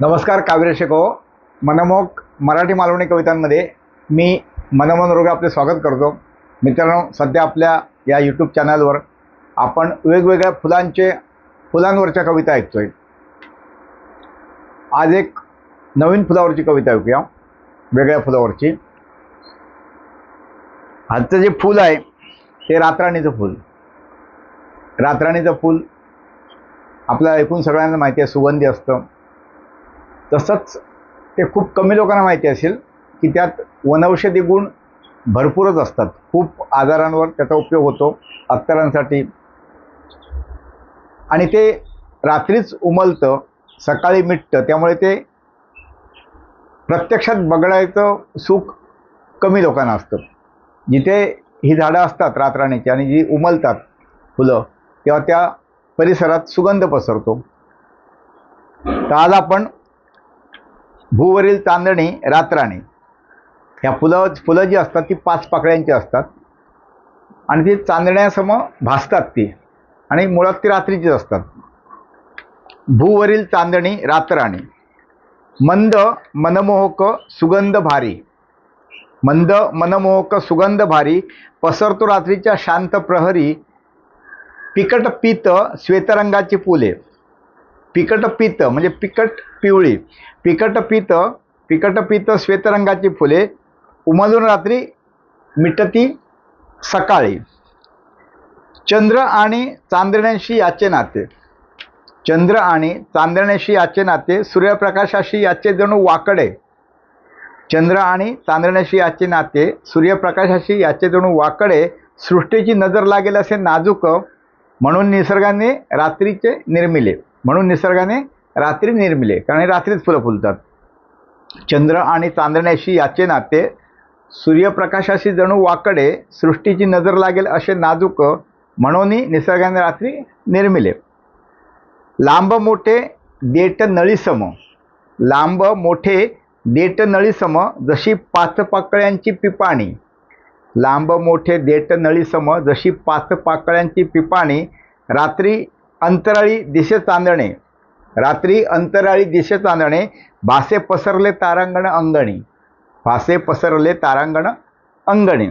नमस्कार काव्यरक्षको हो. मनमोहक मराठी मालवणी कवितांमध्ये मी मनमोहन रोगे आपले स्वागत करतो. मित्रांनो सध्या आपल्या या यूट्यूब चॅनलवर आपण वेगवेगळ्या फुलांचे फुलांवरच्या कविता ऐकतोय. आज एक नवीन फुलावरची कविता ऐकूया. वेगळ्या फुलावरची. आजचं जे फूल आहे ते रातराणीचं फूल. रातराणीचं फूल आपल्याला ऐकून सगळ्यांना माहिती आहे सुगंधी असतं. तसंच ते खूप कमी लोकांना माहिती असेल की त्यात वनौषधी गुण भरपूरच असतात. खूप आजारांवर त्याचा उपयोग होतो अत्तरांसाठी. आणि ते रात्रीच उमलतं सकाळी मिटतं त्यामुळे ते प्रत्यक्षात बघायचं सुख कमी लोकांना असतं. जिथे ही झाडं असतात रातराणीची आणि जी उमलतात फुलं तेव्हा त्या परिसरात सुगंध पसरतो. तर आज आपण भूवरील चांदणी रातराणी. ह्या फुलं फुलं जी असतात ती पाच पाकळ्यांची असतात. आणि ती चांदण्यासम भासतात ती. आणि मुळात ती रात्रीचीच असतात. भूवरील चांदणी रातराणी. मंद मनमोहक सुगंध भारी. मंद मनमोहक सुगंध भारी पसरतो रात्रीच्या शांत प्रहरी पिकट पीत श्वेतरंगाची फुले. पिकट पित म्हणजे पिकट पिवळी. पिकट पित पिकट पित श्वेतरंगाची फुले उमलून रात्री मिटती सकाळी. चंद्र आणि चांदण्याशी याचे नाते. चंद्र आणि चांदण्याशी याचे नाते सूर्यप्रकाशाशी याचे जणू वाकडे. चंद्र आणि चांदण्याशी याचे नाते सूर्यप्रकाशाशी याचे जणू वाकडे सृष्टीची नजर लागेल असे नाजूक म्हणून निसर्गाने रात्रीचे निर्मिले. म्हणून निसर्गाने रात्री निर्मिले कारण रात्रीच फुलं फुलतात. चंद्र आणि चांदण्याशी याचे नाते सूर्यप्रकाशाशी जणू वाकडे सृष्टीची नजर लागेल असे नाजूक म्हणून निसर्गाने रात्री निर्मिले. लांब मोठे देट नळीसम. लांब मोठे देट नळीसम जशी पाचपाकळ्यांची पिपाणी. लांब मोठे देठ नळीसम जशी पाचपाकळ्यांची पिपाणी रात्री अंतराळी दिशे चांदणे रात्री अंतराळी दिशे चांदणे भासे पसरले तारांगण अंगणी भासे पसरले तारांगण अंगणी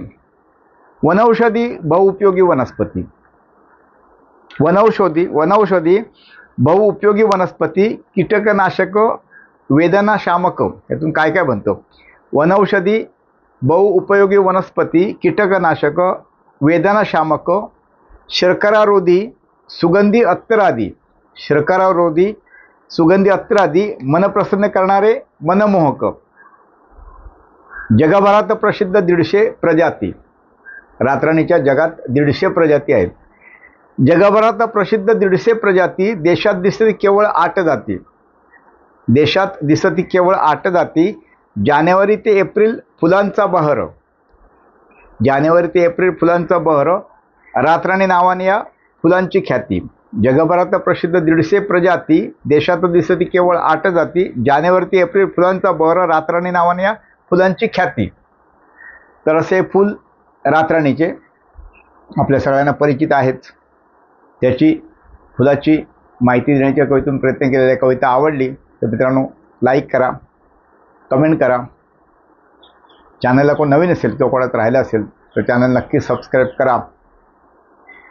वनौषधी बहुउपयोगी वनस्पती वनौषधी वनौषधी बहुउपयोगी वनस्पती कीटकनाशक वेदनाशामक यातून काय काय बनतं वनौषधी बहुउपयोगी वनस्पती कीटकनाशक वेदनाशामक शर्करारोधी सुगंधी अत्तरादी शर्करारोधी सुगंधी अत्तरादी मन प्रसन्न करणारे मनमोहक जगभरात प्रसिद्ध दीडशे प्रजाती. रातराणीच्या जगात दीडशे प्रजाती आहेत. जगभरात प्रसिद्ध दीडशे प्रजाती देशात दिसते केवळ आठ जाती. देशात दिसती केवळ आठ जाती जानेवारी ते एप्रिल फुलांचा बहर. जानेवारी ते एप्रिल फुलांचा बहर. रातराणी नावाने या फुलांची ख्याती. जगभरात प्रसिद्ध दीडशे प्रजाती देशात दिसती केवळ आठ जाती जानेवारी ते एप्रिल फुलांचा बहर रातराणी नावाने या फुलांची ख्याती. तर असे फूल रातराणीचे आपल्या सगळ्यांना परिचित आहेच त्याची फुलाची माहिती देण्याच्या कवितून प्रयत्न केलेल्या कविता आवडली तर मित्रांनो लाईक करा कमेंट करा. चॅनलला कोण नवीन असेल किंवा कोणात राहिला असेल तर चॅनल नक्की सबस्क्राईब करा.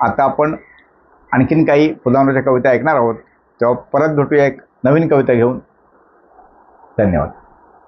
आता आपण आणखीन काही फुलांवरच्या कविता ऐकणार आहोत. तेव्हा परत भेटूया एक नवीन कविता घेऊन. धन्यवाद.